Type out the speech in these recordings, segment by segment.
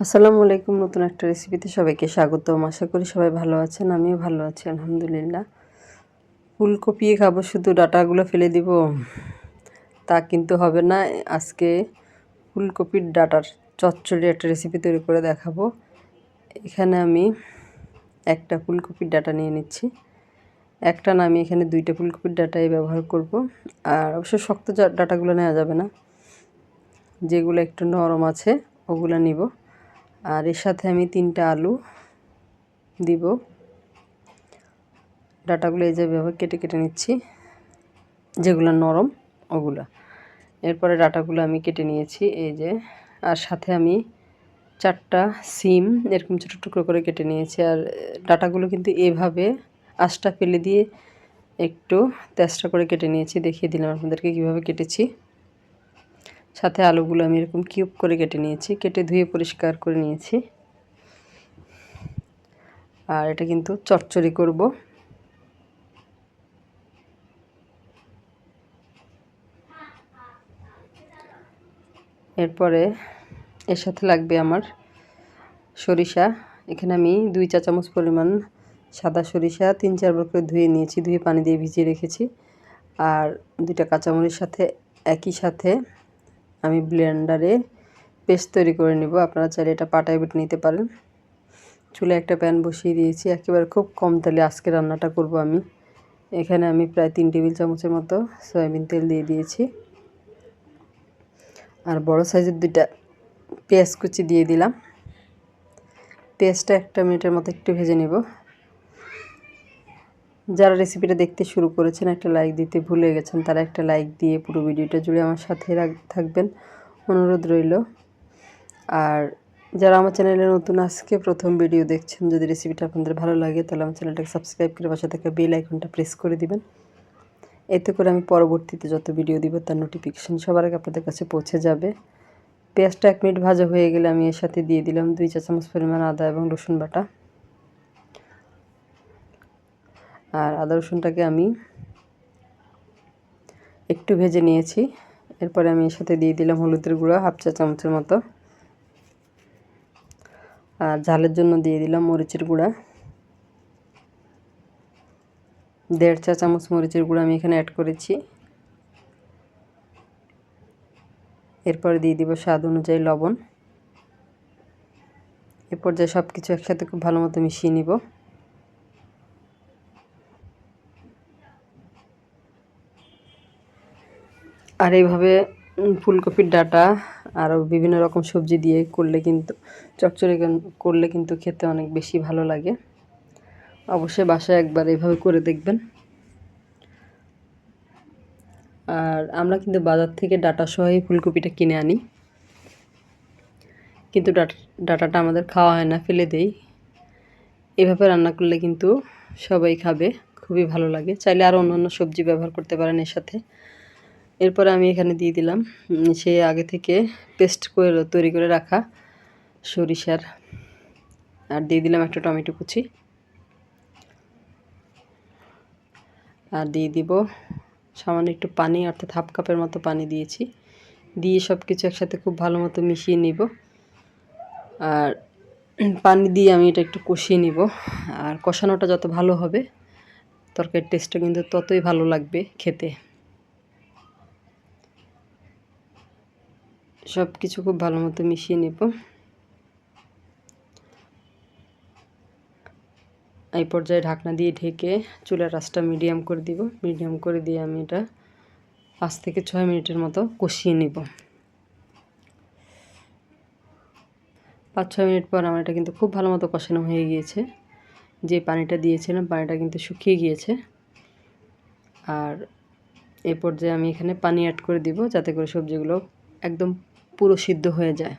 আসসালামু আলাইকুম, নতুন একটা রেসিপিতে সবাইকে স্বাগতম। আশা করি সবাই ভালো আছেন, আমিও ভালো আছি, আলহামদুলিল্লাহ। ফুলকপি খাব, শুধু ডাটাগুলো ফেলে দিব। তা কিন্তু হবে না, আজকে ফুলকপির ডাটার চচ্চড়ি একটা রেসিপি তৈরি করে দেখাবো। এখানে আমি একটা ফুলকপির ডাটা নিয়ে নিচ্ছি। একটা না, আমি এখানে দুইটা ফুলকপির ডাটাই ব্যবহার করব। আর অবশ্য শক্ত ডাটাগুলো নেওয়া যাবে না। যেগুলো একটু নরম আছে, ওগুলো নিব। আর এর সাথে আমি তিনটা আলু দিব। ডাটাগুলো এই যে যেভাবে কেটে কেটে নিচ্ছি, যেগুলো নরম ওগুলো। এরপরে ডাটাগুলো আমি কেটে নিয়েছি এই যে, আর সাথে আমি চারটা সিম এরকম ছোটো টুকরো করে কেটে নিয়েছি। আর ডাটাগুলো কিন্তু এভাবে আঁশটা ফেলে দিয়ে একটু তেষ্টা করে কেটে নিয়েছি। দেখিয়ে দিলাম আপনাদেরকে কীভাবে কেটেছি। সাথে আলুগুলো আমি এরকম কিউব করে কেটে নিয়েছি, কেটে ধুয়ে পরিষ্কার করে নিয়েছি। আর এটা কিন্তু চচ্চড়ি করব। এরপরে এর সাথে লাগবে আমার সরিষা। এখানে আমি দুই চা চামচ পরিমাণ সাদা সরিষা তিন চারবার করে ধুয়ে নিয়েছি, ধুয়ে পানি দিয়ে ভিজিয়ে রেখেছি। আর দুইটা কাঁচামরিচ সাথে একই সাথে আমি ব্লেন্ডারে পেস্ট তৈরি করে নিব। আপনারা চাইলে এটা পাটায় বেটে নিতে পারেন। চুলে একটা প্যান বসিয়ে দিয়েছি। একেবারে খুব কম তেলে আজকে রান্নাটা করব আমি। এখানে আমি প্রায় তিন টেবিল চামচের মতো সয়াবিন তেল দিয়ে দিয়েছি। আর বড় সাইজের দুইটা পেঁয়াজ কুচি দিয়ে দিলাম। পেঁয়াজটা একটা মিনিটের মতো একটু ভেজে নেব। যারা রেসিপিটা দেখতে শুরু করেছেন, একটা লাইক দিতে ভুলে গেছেন, তারা একটা লাইক দিয়ে পুরো ভিডিওটা জুড়ে আমার সাথে থাকবেন। অনুরোধ রইল। আর যারা আমার চ্যানেলে নতুন, আজকে প্রথম ভিডিও দেখছেন, যদি রেসিপিটা আপনাদের ভালো লাগে, তাহলে আমার চ্যানেলটাকে সাবস্ক্রাইব করে পাশে থাকা বেল আইকনটা প্রেস করে দিবেন। এতে করে আমি পরবর্তীতে যত ভিডিও দিব, তার নোটিফিকেশান সবার আগে আপনাদের কাছে পৌঁছে যাবে। পেঁয়াজটা এক মিনিট ভাজা হয়ে গেলে আমি এর সাথে দিয়ে দিলাম দুই চা চামচ পরিমাণ আদা এবং রসুন বাটা। আর আদা রসুনটাকে আমি একটু ভেজে নিয়েছি। এরপরে আমি এর সাথে দিয়ে দিলাম হলুদের গুঁড়ো, হাফ চা চামচের মতো। আর ঝালের জন্য দিয়ে দিলাম মরিচের গুঁড়া। দেড় চা চামচ মরিচের গুঁড়া আমি এখানে অ্যাড করেছি। এরপরে দিয়ে দিব স্বাদ অনুযায়ী লবণ। এরপর যে সব কিছু একসাথে খুব ভালো মতো মিশিয়ে নিব। আর এইভাবে ফুলকপির ডাটা আরও বিভিন্ন রকম সবজি দিয়ে করলে কিন্তু চচ্চড়ি করলে কিন্তু খেতে অনেক বেশি ভালো লাগে। অবশ্যই বাসায় একবার এইভাবে করে দেখবেন। আর আমরা কিন্তু বাজার থেকে ডাটা সহই ফুলকপিটা কিনে আনি। কিন্তু ডাটা, ডাটাটা আমাদের খাওয়া হয় না, ফেলে দেই। এভাবে রান্না করলে কিন্তু সবাই খাবে, খুবই ভালো লাগে। চাইলে আরও অন্যান্য সবজি ব্যবহার করতে পারেন এর সাথে। এরপরে আমি এখানে দিয়ে দিলাম সে আগে থেকে পেস্ট করে তৈরি করে রাখা সরিষার। আর দিয়ে দিলাম একটা টমেটো কুচি। আর দিয়ে দিব সামান্য একটু পানি, অর্থাৎ হাফ কাপের মতো পানি দিয়েছি। দিয়ে সব কিছু একসাথে খুব ভালো মতো মিশিয়ে নিব। আর পানি দিয়ে আমি এটা একটু কষিয়ে নিব। আর কষানোটা যত ভালো হবে, তরকারির টেস্টটা কিন্তু ততই ভালো লাগবে খেতে। সব কিছু খুব ভালো মতো মিশিয়ে নেব। এই পর্যায়ে ঢাকনা দিয়ে ঢেকে চুলার রাসটা মিডিয়াম করে দিব। মিডিয়াম করে দিয়ে আমি এটা পাঁচ থেকে ছয় মিনিটের মতো কষিয়ে নেব। পাঁচ, ছয় মিনিট পর আমার এটা কিন্তু খুব ভালো মতো কষানো হয়ে গিয়েছে। যে পানিটা দিয়েছিলাম, পানিটা কিন্তু শুকিয়ে গিয়েছে। আর এ পর্যায়ে আমি এখানে পানি অ্যাড করে দিব, যাতে করে সবজিগুলো একদম পুরো সিদ্ধ হয়ে যায়।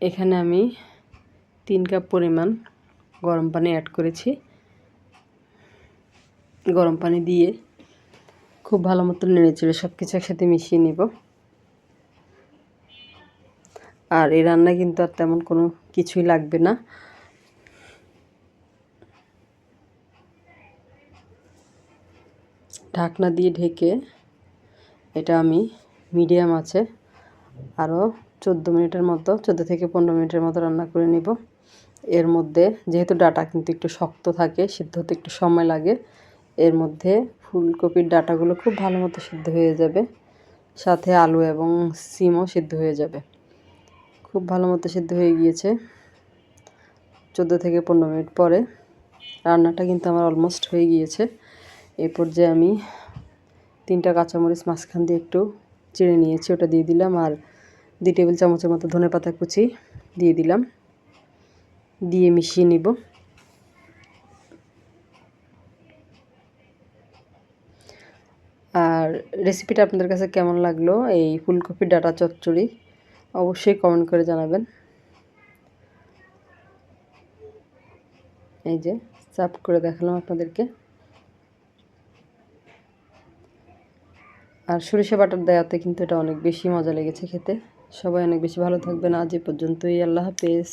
এখানে আমি তিন কাপ পরিমাণ গরম পানি অ্যাড করেছি। গরম পানি দিয়ে খুব ভালো মতো নেড়ে চেড়ে সব কিছু একসাথে মিশিয়ে নিব। আর এই রান্না কিন্তু আর তেমন কোনো কিছুই লাগবে না। ঢাকনা দিয়ে ঢেকে এটা আমি মিডিয়াম আছে। আরও চোদ্দ মিনিটের মতো, চোদ্দ থেকে পনেরো মিনিটের মতো রান্না করে নিব। এর মধ্যে যেহেতু ডাটা কিন্তু একটু শক্ত থাকে, সিদ্ধ হতে একটু সময় লাগে, এর মধ্যে ফুলকপির ডাটাগুলো খুব ভালো মতো সিদ্ধ হয়ে যাবে। সাথে আলু এবং সিমও সিদ্ধ হয়ে যাবে। খুব ভালো মতো সিদ্ধ হয়ে গিয়েছে। চোদ্দ থেকে পনেরো মিনিট পরে রান্নাটা কিন্তু আমার অলমোস্ট হয়ে গিয়েছে। এই পর্যায়ে আমি তিনটা কাঁচামরিচ মাঝখান দিয়ে একটু চিড়ে নিয়েছি, ওটা দিয়ে দিলাম আর দুই টেবিল চামচের মতো ধনে পাতা কুচি দিয়ে দিলাম। দিয়ে মিশিয়ে নিব। আর রেসিপিটা আপনাদের কাছে কেমন লাগল? এই ফুলকপির ডাটা চচ্চড়ি অবশ্যই কমেন্ট করে জানাবেন। এই যে সাফ করে দেখালাম আপনাদেরকে। আর সরিষা বাটার দেওয়াতে কিন্তু এটা অনেক বেশি মজা লেগেছে খেতে। সবাই অনেক বেশি ভালো থাকবেন। আজ এ পর্যন্তই। আল্লাহ হাফেজ।